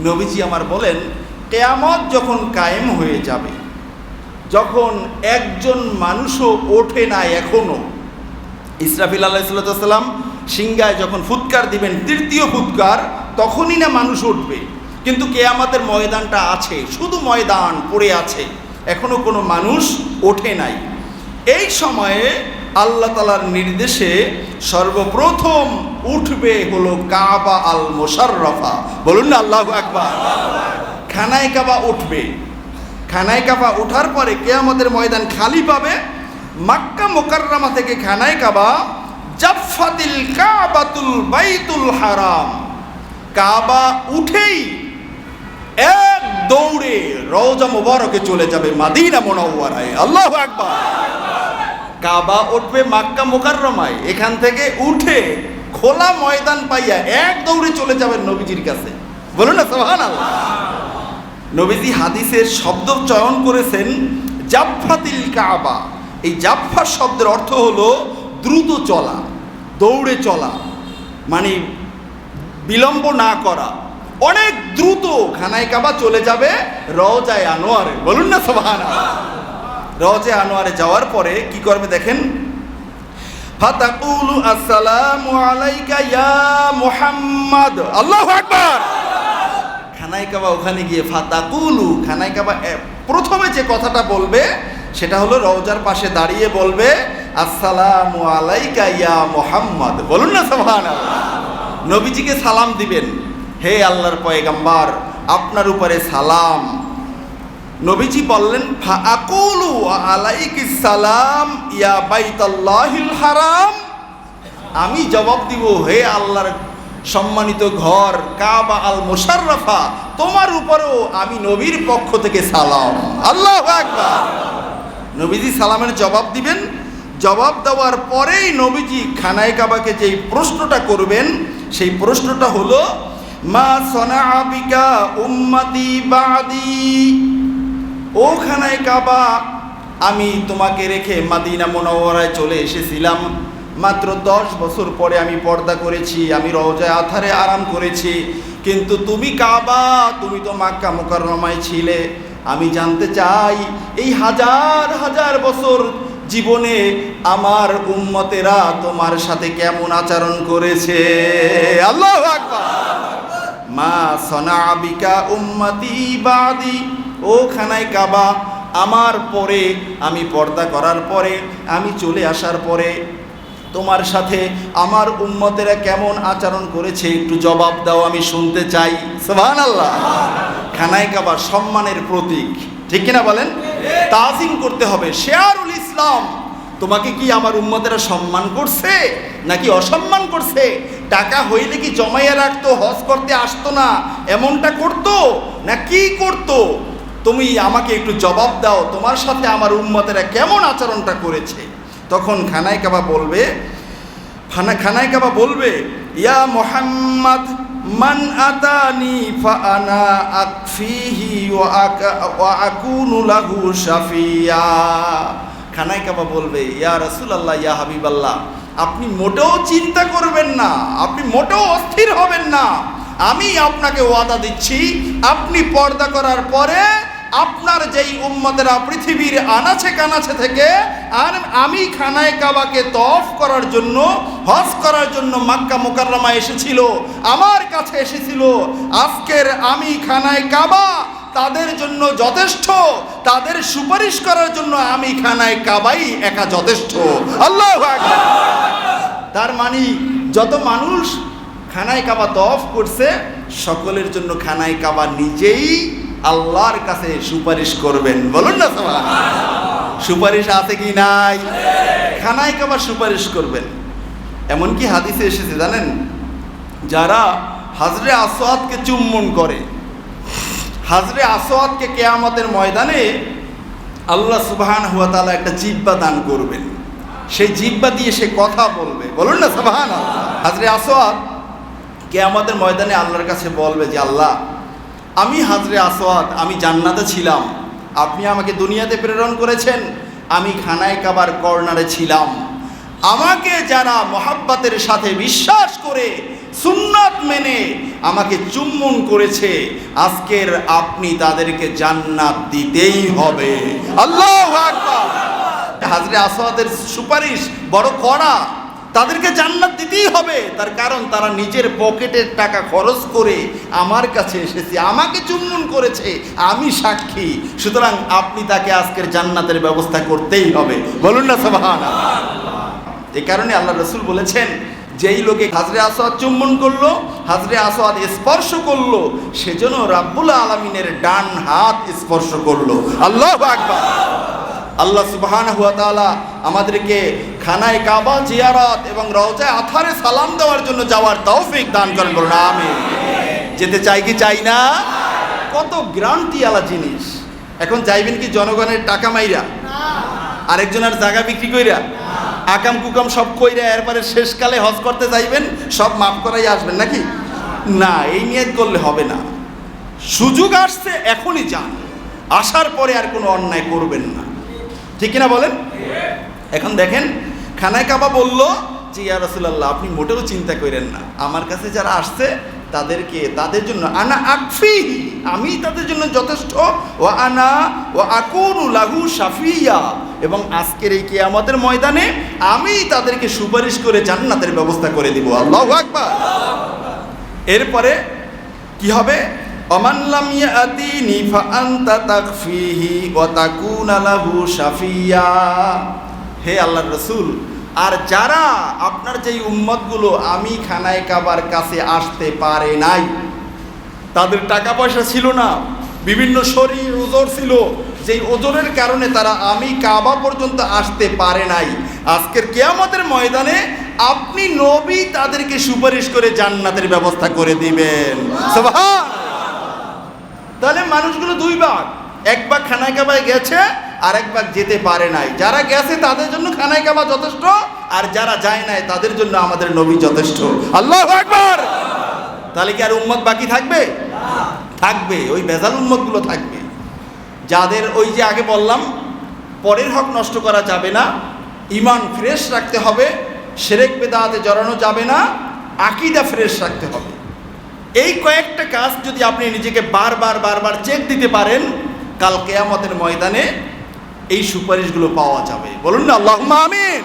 নবীজি আমার বলেন, কেয়ামত যখন কায়েম হয়ে যাবে, যখন একজন মানুষও ওঠে না এখনও, ইসরাফিল আল্লাহ সাল্লাম যখন ফুৎকার দিবেন, তৃতীয় ফুৎকার, তখনই না মানুষ উঠবে। কিন্তু কেয়ামতের ময়দানটা আছে, শুধু ময়দান পড়ে আছে, এখনও কোনো মানুষ ওঠে নাই। এই সময়ে আল্লাহ তালার নির্দেশে সর্বপ্রথম উঠবে হলো কাবা আল মোশাররফা বলুন না আল্লাহ আকবার। খানায় কাবা উঠবে। খানায় কাবা ওঠার পরে কেয়ামতের ময়দান খালি পাবে। মাক্কা মোকাররামা থেকে খানায় কাবা জাফাতিল কাবাতুল বাইতুল হারাম। কাবা উঠেই এক দৌড়ে রওজা মুবারকে চলে যাবে মাদিনা মোনাওয়ারায়। আল্লাহ আকবার। কাবা উঠবে মাক্কা মোকাররমায়। এখান থেকে উঠে খোলা ময়দান পাইয়া এক দৌড়ে চলে যাবেন নবীজির কাছে। বলুন না সোহান নবীজি হাদিসের শব্দ চয়ন করেছেন জাফাতিল কাবা। এই জাফা শব্দের অর্থ হলো দ্রুত চলা, দৌড়ে চলা মানে বিলম্ব না করা। অনেক দ্রুত খানায় কাবা চলে যাবে রওজায় আনোয়ারে। বলুন না সোহান রওজে আনোয়ারে যাওয়ার পরে কি করবে দেখেন? ফাতাকুলু আসসালামু আলাইকা ইয়া মুহাম্মদ। আল্লাহু আকবার। খানাই কাবা ওখানে গিয়ে ফাতাকুলু খানাই কাবা প্রথমে যে কথাটা বলবে সেটা হলো রওজার পাশে দাঁড়িয়ে বলবে, আসসালামু আলাইকা ইয়া মুহাম্মদ। বলুন না সুবহানাল্লাহ। নবীজিকে সালাম দিবেন। হে আল্লাহর পয়গাম্বার, আপনার উপরে সালাম। নবীজি বললেন আলাইকি সালাম ইয়া হারাম। আমি জবাব দিব, হে আল্লাহর সম্মানিত ঘর, কাবা আল মোশাররফা, তোমার উপরেও আমি নবীর পক্ষ থেকে সালাম। আল্লাহ নবীজি সালামের জবাব দিবেন। জবাব দেওয়ার পরেই নবীজি খানায় কাবাকে যেই প্রশ্নটা করবেন, সেই প্রশ্নটা হলো, মা সনা বিকা উম্মাতি বাদি? ও খানায় কাবা। আমি তোমাকে রেখে মাদিনা মোনাওয়ারায় চলে এসেছিলাম। মাত্র দশ বছর পরে আমি পর্দা করেছি, আমি রওজায় আথারে আরাম করেছি। কিন্তু তুমি কাবা, তুমি তো মাক্কা মোকাররমায় ছিলে। আমি জানতে চাই, এই হাজার হাজার বছর জীবনে আমার উম্মতেরা তোমার সাথে কেমন আচরণ করেছে? আল্লাহ মা সনাবিকা উম্মতি বাদি ও খানায় কাবা, আমার পরে আমি পর্দা করার পরে, আমি চলে আসার পরে, তোমার সাথে আমার উম্মতেরা কেমন আচরণ করেছে একটু জবাব দাও, আমি শুনতে চাই। সোহান আল্লাহ খানায় কাবা সম্মানের প্রতীক। ঠিক কিনা বলেন? তাজিম করতে হবে। শেয়ারুল ইসলাম, তোমাকে কি আমার উম্মতেরা সম্মান করছে নাকি অসম্মান করছে? টাকা হইলে কি জমাইয়া রাখতো, হজ করতে আসতো না, এমনটা করতো না কি করতো? তুমি আমাকে একটু জবাব দাও, তোমার সাথে আমার উম্মতেরা কেমন আচরণটা করেছে? তখন খানায় কাবা বলবে, খানা খানায় কাবা বলবে, ইয়া মোহাম্মদ, মান আতানি ফাআনা আকফিহি ওয়া আকুনু লাহু শাফিয়া। খানায় কাবা বলবে, ইয়া রাসূলুল্লাহ, ইয়া হাবিবাল্লাহ, আপনি মোটেও চিন্তা করবেন না, আপনি মোটেও অস্থির হবেন না। আমি আপনাকে ওয়াদা দিচ্ছি, আপনি পর্দা করার পরে আপনার যেই উম্মতেরা পৃথিবীর আনাছে কানাছে থেকে, আর আমি খানায় কাবাকে তফ করার জন্য, হজ করার জন্য মাক্কা মোকাররমা এসেছিল, আমার কাছে এসেছিল। আজকের আমি খানায় কাবা, তাদের জন্য যথেষ্ট, তাদের সুপারিশ করার জন্য আমি খানায় কাবাই একা যথেষ্ট। আল্লাহ তার মানে যত মানুষ খানায় কাবা তফ করছে, সকলের জন্য খানায় কাবা নিজেই আল্লাহর কাছে সুপারিশ করবেন। বলুন না সবাই সুপারিশ আছে কি নাই? খানায় কাবা সুপারিশ করবেন। এমনকি হাদিসে এসেছে, জানেন? যারা হাজরে আসোয়াদকে চুম্বন করে, হাজরে আসোয়াদকে কেয়ামতের ময়দানে আল্লাহ সুবাহান হুয়া তালা একটা জিব্বা দান করবেন। সেই জিব্বা দিয়ে সে কথা বলবে। বলুন না সুবাহান হাজরে আসোয়াদ কেয়ামতের ময়দানে আল্লাহর কাছে বলবে যে, আল্লাহ আমি হাজরে আসোয়াদ আমি জান্নাতে ছিলাম। আপনি আমাকে দুনিয়াতে প্রেরণ করেছেন, আমি খানায় কাবার কর্নারে ছিলাম। আমাকে যারা মহাব্বাতের সাথে বিশ্বাস করে, সুন্নাত মেনে আমাকে চুম্বন করেছে, আজকের আপনি তাদেরকে জান্নাত দিতেই হবে। আল্লাহ হাজরে আসওয়াদের সুপারিশ বড় কড়া। তাদেরকে জান্নাত দিতেই হবে। তার কারণ তারা নিজের পকেটের টাকা খরচ করে আমার কাছে এসেছে, আমাকে চুম্বন করেছে, আমি সাক্ষী। সুতরাং আপনি তাকে আজকের জান্নাতের ব্যবস্থা করতেই হবে। বলুন না সবাহান এ কারণে আল্লাহ রসুল বলেছেন, যেই লোকে হাজরে আসোয়াদ চুম্বন করল, হাজরে আসওয়াদ স্পর্শ করল সেজন্য রাব্বুল আলমিনের ডান হাত স্পর্শ করল। আল্লাহ আকবার। আল্লাহ সুবহান হুয়া তাআলা আমাদেরকে খানায় কাবা জিয়ারত এবং রওজায় আথারে সালাম দেওয়ার জন্য যাওয়ার তৌফিক দান করেন বলুন আমি যেতে চাই কি চাই না? কত গ্রান্টি আলা জিনিস। এখন যাইবেন কি জনগণের টাকা মাইরা? আরেকজনের জায়গা বিক্রি কইরা? আকাম কুকাম সব কইরা এরপরে শেষকালে হজ করতে যাইবেন, সব মাফ করাই আসবেন নাকি? না, এই নিয়ত করলে হবে না। সুযোগ আসছে, এখনই যান। আসার পরে আর কোনো অন্যায় করবেন না। ঠিক কিনা বলেন? এখন দেখেন, খানায় কাবা বলল যে, ইয়া রাসূলুল্লাহ, আপনি মোটেও চিন্তা করেন না। আমার কাছে যারা আসছে, তাদেরকে, তাদের জন্য আনা আকফি, আমি তাদের জন্য যথেষ্ট। ও আনা ও আকুনু লাহু শাফিয়া। এবং আজকের এই কিয়ামতের ময়দানে আমি তাদেরকে সুপারিশ করে জান্নাতের ব্যবস্থা করে দিব। আল্লাহু আকবার। এরপরে কি হবে? অমাল্লাম ইয়াতিনি ফাআনতা তাকফিহি ওয়া তাকুনা লাহু শাফিয়া। হে আল্লাহর রাসূল, আর যারা আপনার যেই উম্মতগুলো আমি খানায় কাবার কাছে আসতে পারে নাই, তাদের টাকা পয়সা ছিল না, বিভিন্ন শরীর ওজোর ছিল, যেই ওজনের কারণে তারা আমি কাবা পর্যন্ত আসতে পারে নাই। আজকের কেয়ামতের ময়দানে আপনি নবী তাদেরকে সুপারিশ করে জান্নাতের ব্যবস্থা করে দিবেন। সুবহান! তাহলে মানুষগুলো দুই ভাগ। এক ভাগ খানায় কাবায় গেছে আর এক ভাগ যেতে পারে নাই। যারা গেছে তাদের জন্য খানায় কাবা যথেষ্ট, আর যারা যায় নাই তাদের জন্য আমাদের নবী যথেষ্ট। আল্লাহ আকবার! তাহলে কি আর উম্মত বাকি থাকবে? থাকবে, ওই ভেজাল উম্মতগুলো থাকবে। যাদের ওই যে আগে বললাম, পরের হক নষ্ট করা যাবে না ইমান ফ্রেশ রাখতে হবে, সেরেক বেদাতে জড়ানো যাবে না, আকিদা ফ্রেশ রাখতে হবে। এই কয়েকটা কাজ যদি আপনি নিজেকে বারবার বারবার চেক দিতে পারেন, কাল কেয়ামতের ময়দানে এই সুপারিশগুলো পাওয়া যাবে। বলুন না আল্লাহ আমিন।